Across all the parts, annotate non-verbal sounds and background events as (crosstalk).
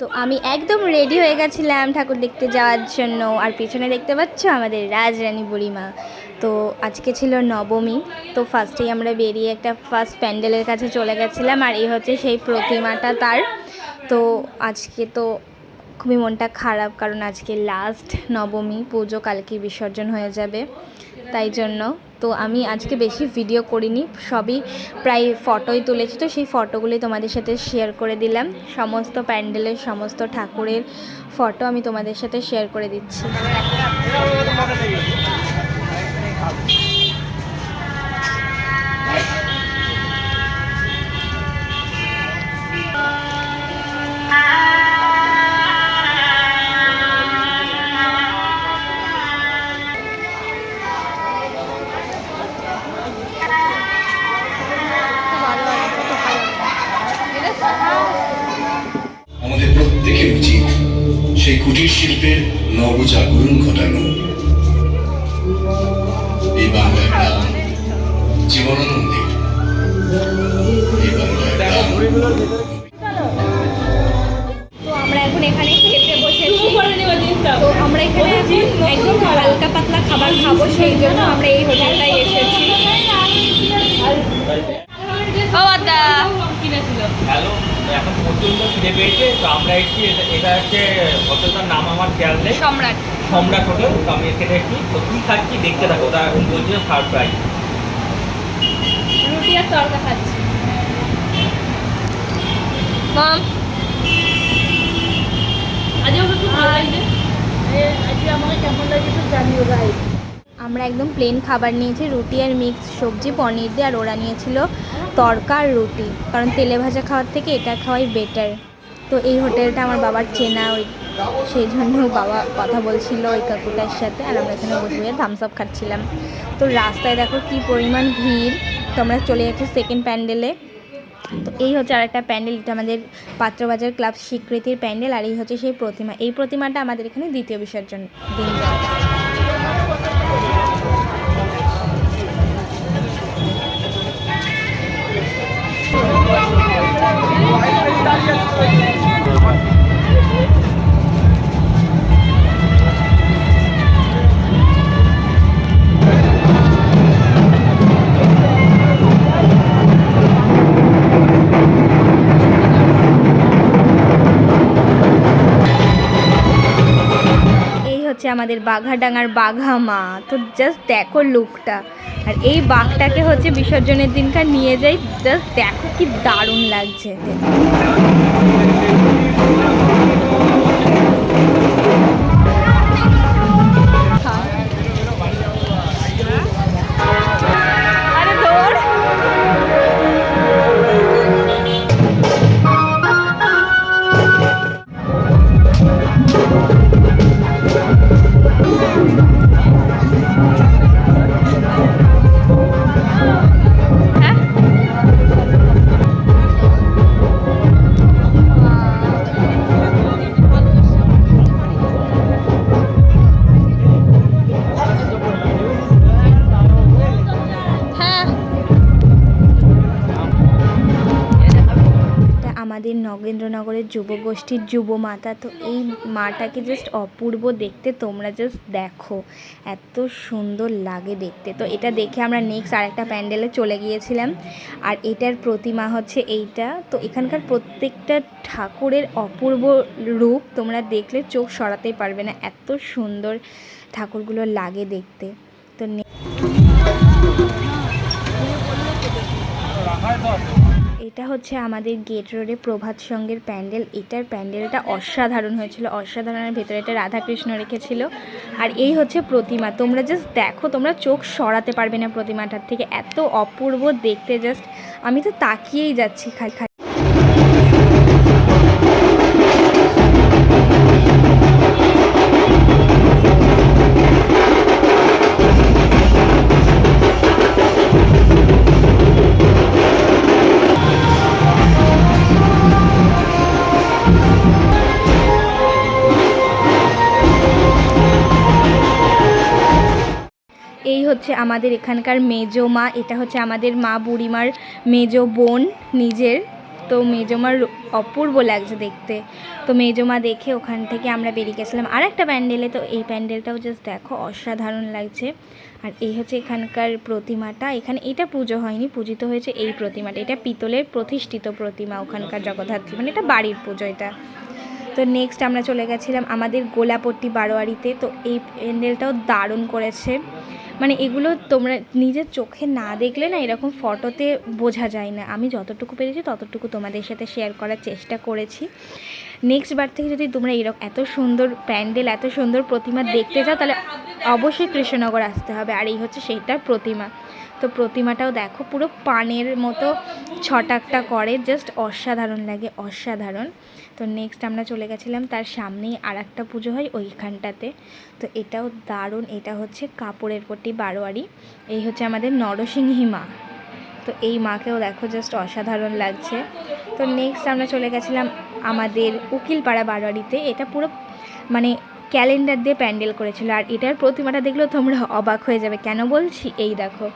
তো আমি একদম রেডি হয়ে গেছিলাম ঠাকুর দেখতে যাওয়ার জন্য। আর পেছনে দেখতে পাচ্ছ আমাদের রাজরানী বুড়িমা। তো আজকে ছিল নবমী, তো ফার্স্টেই আমরা বেরিয়ে একটা ফার্স্ট প্যান্ডেলের কাছে চলে গেছিলাম আর এই হচ্ছে সেই প্রতিমাটা তার। তো আজকে তো খুবই মনটা খারাপ কারণ আজকে লাস্ট নবমী, পুজো কালকে বিসর্জন হয়ে যাবে। তাই জন্য তো আমি আজকে বেশি ভিডিও করিনি, সবই প্রায় ফটোই তুলেছি। তো সেই ফটোগুলি তোমাদের সাথে শেয়ার করে দিলাম। সমস্ত প্যান্ডেলের, সমস্ত ঠাকুরের ফটো আমি তোমাদের সাথে শেয়ার করে দিচ্ছি। সেই কুটির শিল্পের নবজাগরণ ঘটানো। সম্রাট হোটেল তো আমি এখানে এসেছি তো কী খাচ্ছি দেখতে থাকো ওটা এখন বলছিল থার্ড প্রাইজ রুটি আর তরকা খাচ্ছি। মম। আজ ওকে খুব ভালো লাগছে। আমরা একদম প্লেন খাবার নিয়েছি রুটি আর মিক্স সবজি পনির দিয়ে আর ওরা নিয়েছিল তরকা আর রুটি। কারণ তেলে ভাজা খাওয়ার থেকে এটা খাওয়াই বেটার তো এই হোটেলটা আমার বাবার চেনা ওই সেই জন্য বাবা কথা বলছিল ওই কাকুটার সাথে আর আমরা এখানে বসে বসে থামস আপ খাচ্ছিলাম। তো রাস্তায় দেখো কি পরিমাণ ভিড়। তো আমরা চলে যাচ্ছি সেকেন্ড প্যান্ডেলে তো এই হচ্ছে আর একটা প্যান্ডেল এটা আমাদের পাত্রবাজার ক্লাব স্বীকৃতির প্যান্ডেল আর এই হচ্ছে সেই প্রতিমা। এই প্রতিমাটা আমাদের এখানে দ্বিতীয় বিসর্জন দিন। হচ্ছে আমাদের বাঘাডাঙ্গার বাঘা মা তো জাস্ট দেখো লুকটা আর এই বাঘটাকে হচ্ছে বিসর্জনের দিনকার নিয়ে যাই জাস্ট দেখো কি দারুণ লাগছে। যুবগোষ্ঠীর যুব মাতা তো এই মাটাকে জাস্ট অপূর্ব দেখতে তোমরা জাস্ট দেখো। এত সুন্দর লাগে দেখতে। তো এটা দেখে আমরা নেক্সট আরেকটা প্যান্ডেলে চলে গিয়েছিলাম। আর এটার প্রতিমা হচ্ছে এইটা। তো এখানকার প্রত্যেকটা ঠাকুরের অপূর্ব রূপ তোমরা দেখলে চোখ সরাতেই পারবে না। এত সুন্দর ঠাকুরগুলো লাগে দেখতে। তো এটা হচ্ছে আমাদের গেট রোডে প্রভাত সঙ্গের প্যান্ডেল। এটার প্যান্ডেলটা অসাধারণ হয়েছিল। অসাধারণের ভেতরে এটা রাধাকৃষ্ণ রেখেছিল। আর এই হচ্ছে প্রতিমা। তোমরা জাস্ট দেখো, তোমরা চোখ সরাতে পারবে না প্রতিমাটার থেকে। এত অপূর্ব দেখতে জাস্ট আমি তো তাকিয়েই যাচ্ছি খালি খালি। আমাদের এখানকার মেজো মা, এটা হচ্ছে আমাদের মা বুড়িমার মেজো বোন নিজের। তো মেজমার অপূর্ব লাগছে দেখতে। তো মেজমা দেখে ওখান থেকে আমরা বেরিয়ে গেছিলাম। আর একটা প্যান্ডেলে, তো এই প্যান্ডেলটাও জাস্ট দেখো, অসাধারণ লাগছে। আর এই হচ্ছে এখানকার প্রতিমাটা। এখানে এটা পুজো হয়নি, পূজিত হয়েছে এই প্রতিমাটা। এটা পিতলের প্রতিষ্ঠিত প্রতিমা ওখানকার জগদ্ধাত্রী। মানে এটা বাড়ির পুজো এটা। তো নেক্সট আমরা চলে গেছিলাম আমাদের গোলাপট্টি বারোয়ারিতে। তো এই প্যান্ডেলটাও দারুণ করেছে। মানে এগুলো তোমরা নিজের চোখে না দেখলে না এরকম ফটোতে বোঝা যায় না। আমি যতটুকু পেরেছি ততটুকু তোমাদের সাথে শেয়ার করার চেষ্টা করেছি। নেক্সট বার থেকে যদি তোমরা এরকম এত সুন্দর প্যান্ডেল, এত সুন্দর প্রতিমা দেখতে চাও, তাহলে অবশ্যই কৃষ্ণনগর আসতে হবে। আর এই হচ্ছে সেইটার প্রতিমা। তো প্রতিমাটাও দেখো, পুরো পানের মতো ছটাকটা করে জাস্ট অসাধারণ লাগে, অসাধারণ। তো নেক্সট আমরা চলে গেছিলাম, তার সামনেই আর একটা পুজো হয় ওইখানটাতে। তো এটাও দারুণ, এটা হচ্ছে কাপড়ের পট্টি বারোয়ারি, এই হচ্ছে আমাদের নরসিংহী মা। তো এই মাকেও দেখো জাস্ট অসাধারণ লাগছে। তো নেক্সট আমরা চলে গেছিলাম আমাদের উকিলপাড়া বারোয়ারিতে, এটা পুরো মানে ক্যালেন্ডার দিয়ে প্যান্ডেল করেছিল। আর এটার প্রতিমাটা দেখলেও তোমরা অবাক হয়ে যাবে। কেন বলছি? এই দেখো,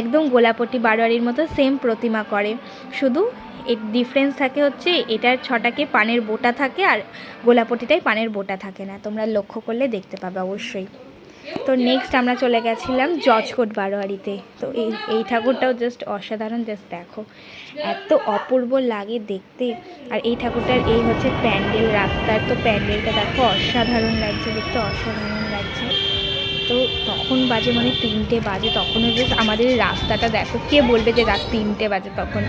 একদম গোলাপটি বারোয়ারির মতো সেম প্রতিমা করে। শুধু এর ডিফারেন্স থাকে হচ্ছে, এটার ছটাকে পানের বোটা থাকে আর গোলাপটিটাই পানের বোটা থাকে না। তোমরা লক্ষ্য করলে দেখতে পাবে অবশ্যই। তো নেক্সট আমরা চলে গেছিলাম জজকোট বারোয়ারিতে। তো এই এই ঠাকুরটাও জাস্ট অসাধারণ জাস্ট দেখো। এত অপূর্ব লাগে দেখতে। আর এই ঠাকুরটার এই হচ্ছে প্যান্ডেল রাস্তার তো প্যান্ডেলটা দেখো অসাধারণ লাগছে, দেখতে অসাধারণ লাগছে। তো তখন বাজে মানে তিনটে বাজে, তখনও জাস্ট আমাদের রাস্তাটা দেখো। কে বলবে যে রাত তিনটে বাজে তখন?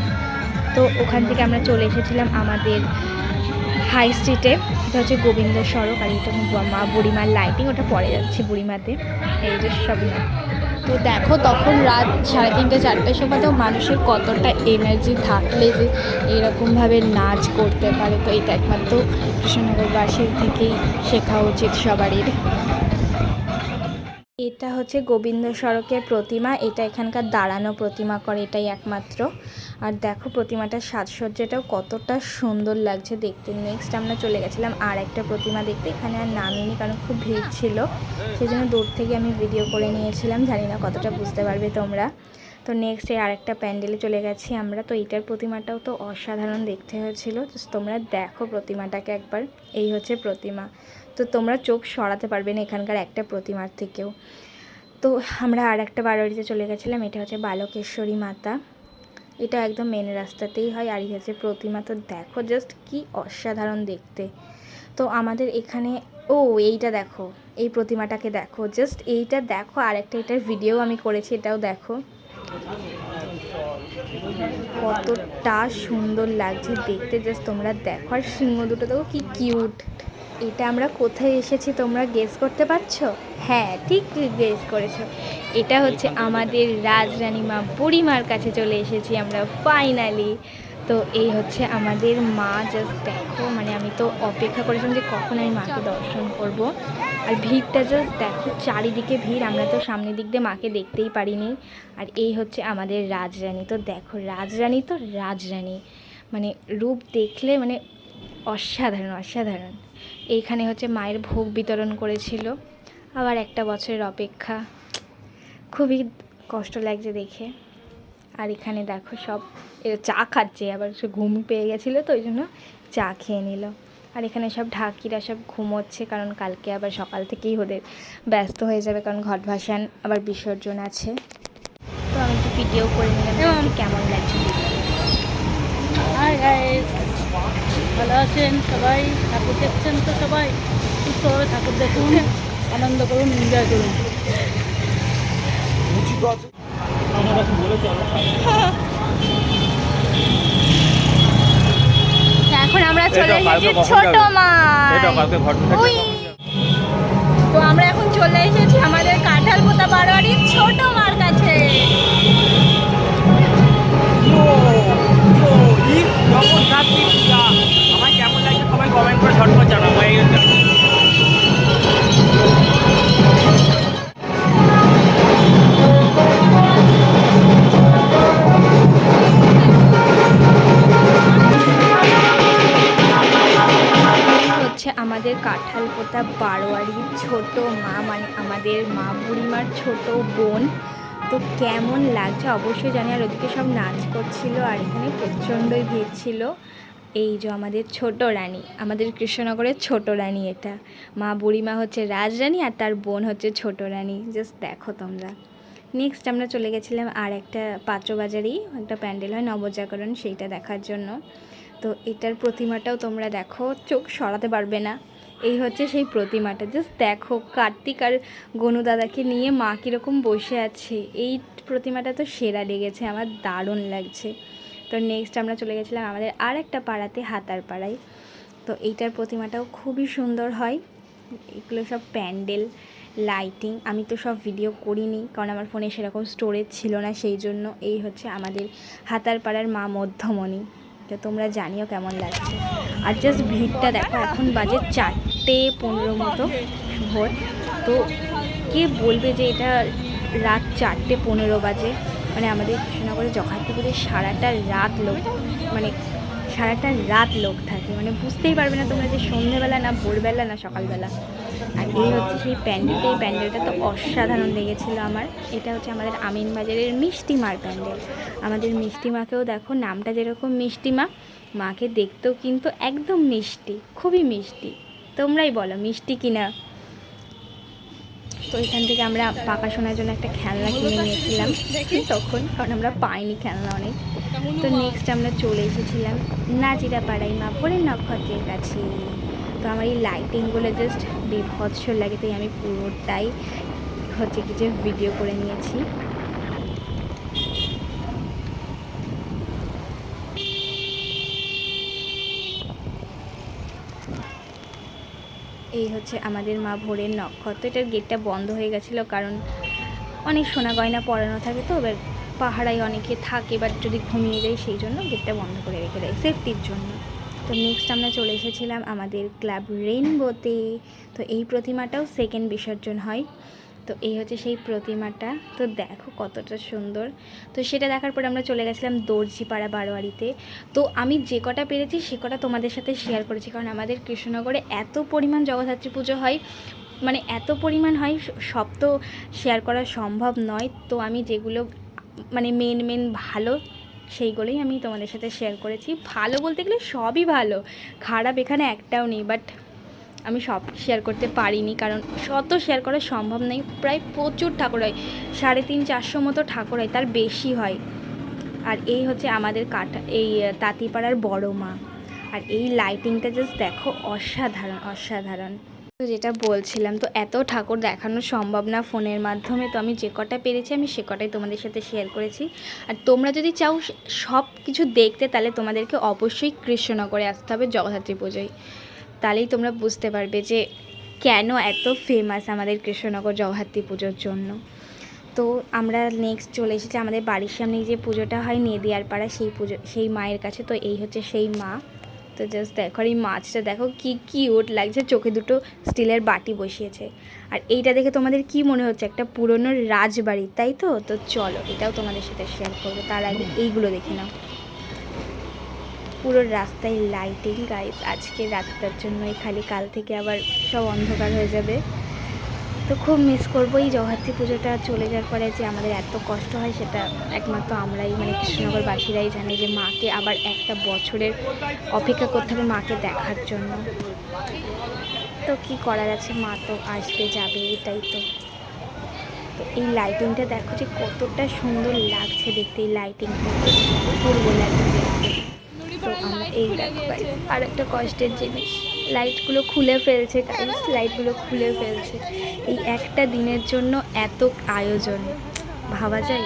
তো ওখান থেকে আমরা চলে এসেছিলাম আমাদের হাই স্ট্রিটে, এটা হচ্ছে গোবিন্দ সড়ক আর এটা মা বুড়িমার লাইটিং ওটা পড়ে যাচ্ছে বুড়িমাতে। এই যে সবই তো দেখো তখন রাত সাড়ে তিনটে, চারটের সময় তো মানুষের কতটা এনার্জি থাকলে যে এরকমভাবে নাচ করতে পারে। তো এটা একমাত্র কৃষ্ণনগরবাসীর থেকেই শেখা উচিত সবারই। এটা হচ্ছে গোবিন্দ সড়কের প্রতিমা। এটা এখানকার দাঁড়ানো প্রতিমা করে, এটাই একমাত্র। আর দেখো প্রতিমাটার সাজসজ্জাটাও কতটা সুন্দর লাগছে দেখতে। নেক্সট আমরা চলে গেছিলাম আর একটা প্রতিমা দেখতে। এখানে আর নামিনি, কারণ খুব ভিড় ছিল। সেই জন্য দূর থেকে আমি ভিডিও করে নিয়েছিলাম। জানি না কতটা বুঝতে পারবে তোমরা। তো নেক্সট এই আরেকটা প্যান্ডেলে চলে গেছি আমরা। তো এইটার প্রতিমাটাও তো অসাধারণ দেখতে হয়েছিল। তোমরা দেখো প্রতিমাটাকে একবার। এই হচ্ছে প্রতিমা। তো তোমরা চোখ সরাতে পারবে না এখানকার একটা প্রতিমার থেকেও। তো আমরা আর একটা বারোয়ারিতে চলে গেছিলাম, এটা হচ্ছে বালকেশ্বরী মাতা। এটা একদম মেন রাস্তাতেই হয় আর হচ্ছে প্রতিমা। তো দেখো জাস্ট কি অসাধারণ দেখতে। তো আমাদের এখানে, ও এইটা দেখো, এই প্রতিমাটাকে দেখো। জাস্ট এইটা দেখো আর একটা এটার ভিডিও আমি করেছি, এটাও দেখো। কতটা সুন্দর লাগছে দেখতে। জাস্ট তোমরা দেখো, আর সিংহ দুটো দেখো কি কিউট এটা আমরা কোথায় এসেছি তোমরা গেস করতে পারছ? হ্যাঁ ঠিক গেস করেছ। এটা হচ্ছে আমাদের রাজরানী মা বুড়িমার কাছে চলে এসেছি আমরা ফাইনালি তো এই হচ্ছে আমাদের মা জাস্ট দেখো মানে আমি তো অপেক্ষা করেছিলাম যে কখন আমি মাকে দর্শন করব। আর ভিড়টা জাস্ট দেখো চারিদিকে ভিড় আমরা তো সামনের দিক দিয়ে মাকে দেখতেই পারিনি। আর এই হচ্ছে আমাদের রাজরানী। তো দেখো রাজরানী তো রাজরানী। মানে রূপ দেখলে মানে অসাধারণ অসাধারণ। এইখানে হচ্ছে মায়ের ভোগ বিতরণ করেছিল। আবার একটা বছরের অপেক্ষা। খুবই কষ্ট লাগছে দেখে। আর এখানে দেখো সব চা খাচ্ছে, আবার সে ঘুম পেয়ে গেছিল তো ওই জন্য চা খেয়ে নিল। আর এখানে সব ঢাকিরা সব ঘুমোচ্ছে, কারণ কালকে আবার সকাল থেকেই ওদের ব্যস্ত হয়ে যাবে, কারণ ঘট ভাসান আবার বিসর্জন আছে। তো আমি একটু ভিডিও করে নিলাম কেমন লাগছে। গাইস ভালো আছেন সবাই? ঠাকুর দেখছেন তো সবাই? সুস্থভাবে ঠাকুর দেখুন আনন্দ করুন এনজয় করুন। (laughs) এখন আমরা চলে এসেছি ছোট? মা তো, আমরা এখন চলে এসেছি আমাদের কাঁঠাল পোতা বারোয়ারির ছোট মার কাছে। কমেন্ট করে ঝটপট জানাব এই হচ্ছে আমাদের কাঁঠাল পোতা বারোয়ারির ছোট মা মানে আমাদের মা বুড়িমার ছোট বোন। তো কেমন লাগছে? অবশ্যই জানি, আর ওদিকে সব নাচ করছিল, আর এখানে প্রচণ্ডই ভিড় ছিল। এই যে আমাদের ছোট রানী, আমাদের কৃষ্ণনগরের ছোট রানী এটা। মা বুড়িমা হচ্ছে রাজরানী আর তার বোন হচ্ছে ছোট রানী। জাস্ট দেখো তোমরা। নেক্সট আমরা চলে গেছিলাম আর একটা পাত্রবাজারেই, একটা প্যান্ডেল হয় নবজাগরণ, সেইটা দেখার জন্য। তো এটার প্রতিমাটাও তোমরা দেখো, চোখ সরাতে পারবে না। এই হচ্ছে সেই প্রতিমাটা। জাস্ট দেখো কার্তিক আর গনু দাদাকে নিয়ে মা কীরকম বসে আছে। এই প্রতিমাটা তো সেরা লেগেছে, আমার দারুণ লাগছে। তো নেক্সট আমরা চলে গেছিলাম আমাদের আর একটা পাড়াতে, হাতার পাড়ায়। তো এইটার প্রতিমাটাও খুবই সুন্দর হয়। এগুলো সব প্যান্ডেল, লাইটিং। আমি তো সব ভিডিও করিনি, কারণ আমার ফোনে সেরকম স্টোরেজ ছিল না, সেই জন্য এই হচ্ছে আমাদের হাতার পাড়ার মা মধ্যমণি। তো তোমরা জানিও কেমন লাগছে। আর জাস্ট ভিড়টা দেখো, এখন বাজে চারটে পনেরো মতো ভোর। তো কে বলবে যে এটা রাত চারটে পনেরো বাজে? মানে আমাদের কৃষ্ণনগরে জখাতিপুরে সারাটা রাত লোক মানে সারাটা রাত লোক থাকে। মানে বুঝতেই পারবে না তোমরা যে সন্ধ্যেবেলা না ভোরবেলা না সকালবেলা। আর এই হচ্ছে সেই প্যান্ডেলটা এই প্যান্ডেলটা তো অসাধারণ লেগেছিলো আমার। এটা হচ্ছে আমাদের আমিন বাজারের মিষ্টি মার প্যান্ডেল। আমাদের মিষ্টি মাকেও দেখো, নামটা যেরকম মিষ্টি মা মাকে দেখতেও কিন্তু একদম মিষ্টি, খুবই মিষ্টি। তোমরাই বলো মিষ্টি কিনা। তো এখান থেকে আমরা পাকা শোনার জন্য একটা খেলনা কিনে নিয়েছিলাম। তখন কারণ আমরা পাইনি খেলনা অনেক। তো নেক্সট আমরা চলে এসেছিলাম নাজিরা পাড়াই মা ভোরের নক্ষত্রের কাছে। তো আমার এই লাইটিংগুলো জাস্ট বিভৎস লাগে তাই আমি পুরোটাই হচ্ছে কি যে ভিডিও করে নিয়েছি। এই হচ্ছে আমাদের মা ভোরের নক্ষত্র এটার গেটটা বন্ধ হয়ে গেছিল, কারণ অনেক সোনা গয়না পরানো থাকে তো, এবার পাহাড়ায় অনেকে থাকে বাট যদি ঘুমিয়ে যায়, সেই জন্য গেটটা বন্ধ করে রেখে দেয় সেফটির জন্য। তো নেক্সট আমরা চলে এসেছিলাম আমাদের ক্লাব রেনবোতে তো এই প্রতিমাটাও সেকেন্ড বিসর্জন হয়। তো এই হচ্ছে সেই প্রতিমাটা। তো দেখো কতটা সুন্দর। তো সেটা দেখার পরে আমরা চলে গেছিলাম দর্জিপাড়া বারোয়ারিতে। তো আমি যে কটা পেরেছি সে কটা তোমাদের সাথে শেয়ার করেছি। কারণ আমাদের কৃষ্ণনগরে এত পরিমাণ জগদ্ধাত্রী পুজো হয় মানে এত পরিমাণ হয়, সব তো শেয়ার করা সম্ভব নয়। তো আমি যেগুলো মানে মেন মেন ভালো, সেইগুলোই আমি তোমাদের সাথে শেয়ার করেছি। ভালো বলতে গেলে সবই ভালো। খারাপ এখানে একটাও নেই। বাট আমি সব শেয়ার করতে পারিনি, কারণ শত শেয়ার করা সম্ভব নেই প্রায় প্রচুর ঠাকুর হয়, সাড়ে তিন, চারশো মতো ঠাকুর হয়, তার বেশি হয়। আর এই হচ্ছে আমাদের কাটা এই তাঁতিপাড়ার বড় মা। আর এই লাইটিংটা জাস্ট দেখো, অসাধারণ অসাধারণ। তো যেটা বলছিলাম, তো এত ঠাকুর দেখানো সম্ভব না ফোনের মাধ্যমে, তো আমি যে কটা পেরেছি, আমি সে কটাই তোমাদের সাথে শেয়ার করেছি। আর তোমরা যদি চাও সব কিছু দেখতে, তাহলে তোমাদেরকে অবশ্যই কৃষ্ণনগরে আসতে হবে, জগদ্ধাত্রী পুজোয়। তাহলেই তোমরা বুঝতে পারবে যে কেন এত ফেমাস আমাদের কৃষ্ণনগর জগদ্ধাত্রী পুজোর জন্য। তো আমরা নেক্সট চলে এসেছি আমাদের বাড়ির সামনে যে পুজোটা হয় নেদিয়ার পাড়া, সেই পুজো, সেই মায়ের কাছে। তো এই হচ্ছে সেই মা। তো জাস্ট দেখো এই মাছটা, দেখো কি কিউট লাগছে, চোখে দুটো স্টিলের বাটি বসিয়েছে। আর এইটা দেখে তোমাদের কি মনে হচ্ছে? একটা পুরনো রাজবাড়ি, তাই তো? তো চলো এটাও তোমাদের সাথে শেয়ার করব। তার আগে এইগুলো দেখে নাও। পুরো রাস্তায় লাইটিং গাইস আজকে রাতটার জন্যই খালি কাল থেকে আবার সব অন্ধকার হয়ে যাবে। তো খুব মিস করব এই জগদ্ধাত্রী পুজোটা। চলে যাওয়ার পরে যে আমাদের এত কষ্ট হয় সেটা একমাত্র আমরাই মানে কৃষ্ণনগরবাসীরাই জানি যে মাকে আবার একটা বছরের অপেক্ষা করতে হবে মাকে দেখার জন্য। তো কি করার আছে? মা তো আসবে, যাবে, এটাই তো। তো এই লাইটিংটা দেখো যে কতটা সুন্দর লাগছে দেখতে, এই লাইটিংটা পূর্ব লাগছে দেখতে তো আমরা এই দেখো আর একটা কষ্টের জিনিস লাইটগুলো খুলে ফেলছে গাইস লাইটগুলো খুলে ফেলছে। এই একটা দিনের জন্য এত আয়োজন ভাবা যায়?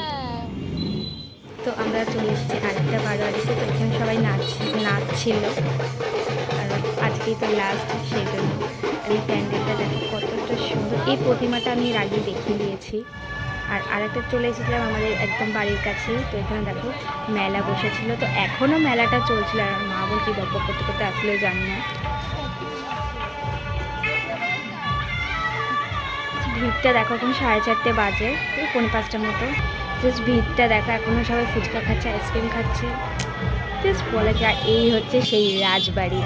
তো আমরা চলে এসেছি আরেকটা বারোয়ারিতে তো এখানে সবাই নাচ নাচছিল। কারণ আজকেই তো লাস্ট সেই জন্য। এই প্যান্ডেলটা দেখো কতটা সুন্দর। এই প্রতিমাটা আমি এর আগে দেখিয়ে দিয়েছি। আর আরেকটা চলে এসেছিলাম আমাদের একদম বাড়ির কাছেই। তো এখানে দেখো মেলা বসেছিল। তো এখনও মেলাটা চলছিল আর মা বোন কি গপ্প করতে করতে আসলেও জানি না। ভিড়টা দেখো এখন সাড়ে চারটে বাজে ওই পৌনে পাঁচটার মতো। জাস্ট ভিড়টা দেখো এখনও সবাই ফুচকা খাচ্ছে, আইসক্রিম খাচ্ছে। জাস্ট বলে যে এই হচ্ছে সেই রাজবাড়ি।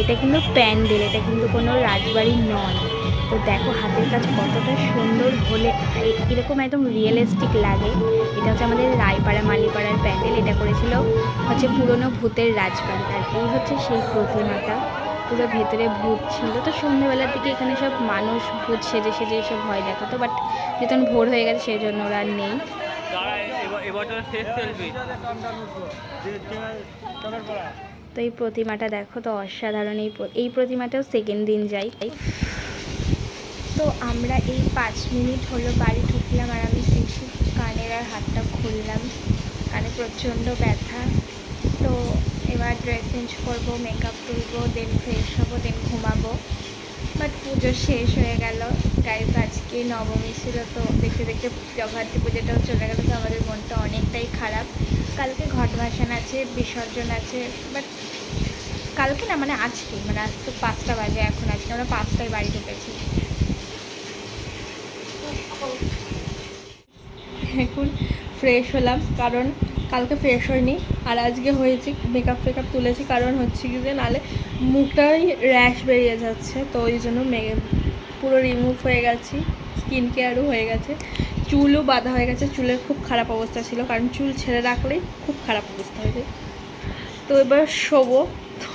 এটা কিন্তু প্যান্ডেল, এটা কিন্তু কোনো রাজবাড়ি নয়। তো দেখো হাতের কাজ কতটা সুন্দর হলে এরকম একদম রিয়েলিস্টিক লাগে। এটা হচ্ছে আমাদের রায়পাড়া মালিপাড়ার প্যান্ডেল এটা করেছিল হচ্ছে পুরনো ভূতের রাজবাড়ি। আর এই হচ্ছে সেই প্রতিমাটা। পুরো ভেতরে ভূত ছিল। তো সন্ধ্যেবেলার দিকে এখানে সব মানুষ ভূত সেজে সেজে এসব ভয় দেখাতো বাট যেতন ভোর হয়ে গেছে সেই জন্য ওরা আর নেই। তো এই প্রতিমাটা দেখো তো অসাধারণ। এই এই প্রতিমাটাও সেকেন্ড দিন যাই তো আমরা এই পাঁচ মিনিট হলো বাড়ি ঢুকলাম আর আমি এসে কানের আর হাতটা খুললাম। কানে প্রচণ্ড ব্যথা। তো এবার ড্রেস চেঞ্জ করব মেকআপ তুলবো দেন ফ্রেশ হব দেন ঘুমাবো। বাট পুজো শেষ হয়ে গেল। গাইজ আজকে নবমী ছিল তো দেখতে দেখতে জগদ্ধাত্রী পুজোটাও চলে গেল, তো আমাদের মনটা অনেকটাই খারাপ। কালকে ঘট ভাসান আছে, বিসর্জন আছে বাট কালকে না মানে আজকে মানে আজ তো পাঁচটা বাজে, এখন আজকে আমরা পাঁচটায় বাড়ি ঢুকেছি। এখন ফ্রেশ হলাম, কারণ কালকে ফ্রেশ হয়নি। আর আজকে হয়েছি মেকআপ ফেকআপ তুলেছি, কারণ হচ্ছে কি যে নালে মুখটাই র্যাশ বেরিয়ে যাচ্ছে, তো ওই জন্য পুরো রিমুভ হয়ে গেছি স্কিন কেয়ারও হয়ে গেছে। চুলও বাঁধা হয়ে গেছে, চুলের খুব খারাপ অবস্থা ছিল, কারণ চুল ছেড়ে রাখলেই খুব খারাপ অবস্থা হয়ে যায়। তো এবার শোবো, তো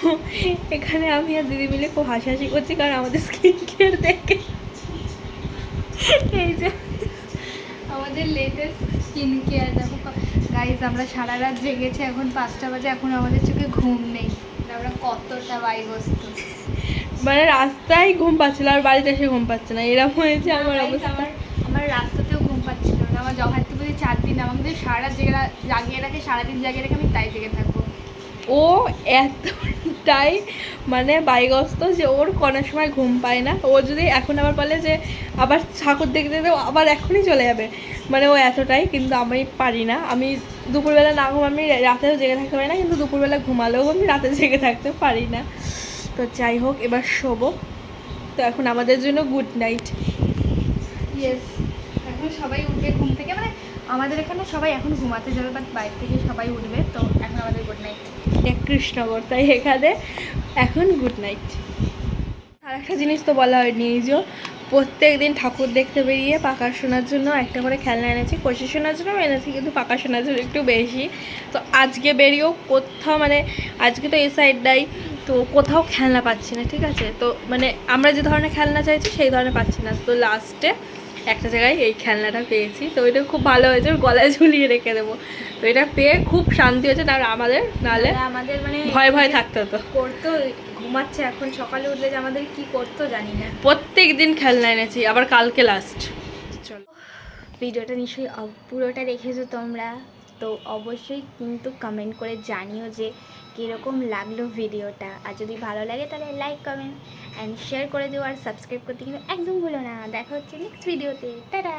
এখানে আমি আর দিদি মিলে খুব হাসাহাসি করছি, কারণ আমাদের স্কিন কেয়ার দেখে এই যে। আমাদের লেটেস্ট স্কিন কেয়ার দেখো গাইজ আমরা সারা রাত জেগেছি এখন পাঁচটা বাজে এখন আমাদের চোখে ঘুম নেই। আমরা কতটা বাইবস্তু মানে রাস্তায় ঘুম পাচ্ছিল আর বাড়িতে এসে ঘুম পাচ্ছে না এরকম হয়েছে আমার Guys, অবস্থা। আমার আমার রাস্তাতেও ঘুম পাচ্ছিল না আমার জগাতে পুজো চার দিন আমাদের সারা জেগে জাগিয়ে রাখে সারাদিন জাগিয়ে রেখে আমি তাই জেগে থাকব। ও এতটাই মানে বাইগস্ত যে ওর কোনো সময় ঘুম পায় না। ও যদি এখন আবার বলে যে, আবার ঠাকুর দেখতে ও আবার এখনই চলে যাবে। মানে ও এতটাই, কিন্তু আমি পারি না। আমি দুপুরবেলা না ঘুম আমি রাতেও জেগে থাকতে পারি না, কিন্তু দুপুরবেলা ঘুমালেও আমি রাতে জেগে থাকতে পারি না। তো যাই হোক, এবার শোবো। তো এখন আমাদের জন্য গুড নাইট ইয়েস এখন সবাই উঠবে ঘুম থেকে মানে আমাদের এখানে সবাই এখন ঘুমাতে যাবে বাট বাইরে থেকে সবাই উঠবে, তো এখন আমাদের গুড নাইট কৃষ্ণগর তাই এখানে এখন গুড নাইট আর একটা জিনিস তো বলা হয়নি যে প্রত্যেক দিন ঠাকুর দেখতে বেরিয়ে পাকা শোনার জন্য একটা করে খেলনা এনেছি কষি শোনার জন্য এনেছি, কিন্তু পাকা শোনার জন্য একটু বেশি। তো আজকে বেরিয়েও কোথাও মানে আজকে তো এই সাইডটাই তো কোথাও খেলনা পাচ্ছি না, ঠিক আছে? তো মানে আমরা যে ধরনের খেলনা চাইছি, সেই ধরনের পাচ্ছি না। তো লাস্টে একটা জায়গায় এই খেলনাটা পেয়েছি। তো এটা খুব ভালো হয়েছে ওর গলায় ঝুলিয়ে রেখে দেবো। তো এটা পেয়ে খুব শান্তি হয়েছে তার আমাদের নাহলে আমাদের মানে ভয় ভয় থাকতো তো করতো ঘুমাচ্ছে এখন সকালে উঠলে যে আমাদের কি করতো জানি না। প্রত্যেক দিন খেলনা এনেছি আবার কালকে লাস্ট চলো। ভিডিওটা নিশ্চয়ই পুরোটা দেখেছ তোমরা? তো অবশ্যই কিন্তু কমেন্ট করে জানিও যে কীরকম লাগল ভিডিওটা। আর যদি ভালো লাগে তাহলে লাইক কমেন্ট অ্যান্ড শেয়ার করে দিও আর সাবস্ক্রাইব করতে কিন্তু একদম ভুলো না। দেখা হচ্ছে নেক্সট ভিডিওতে টাটা!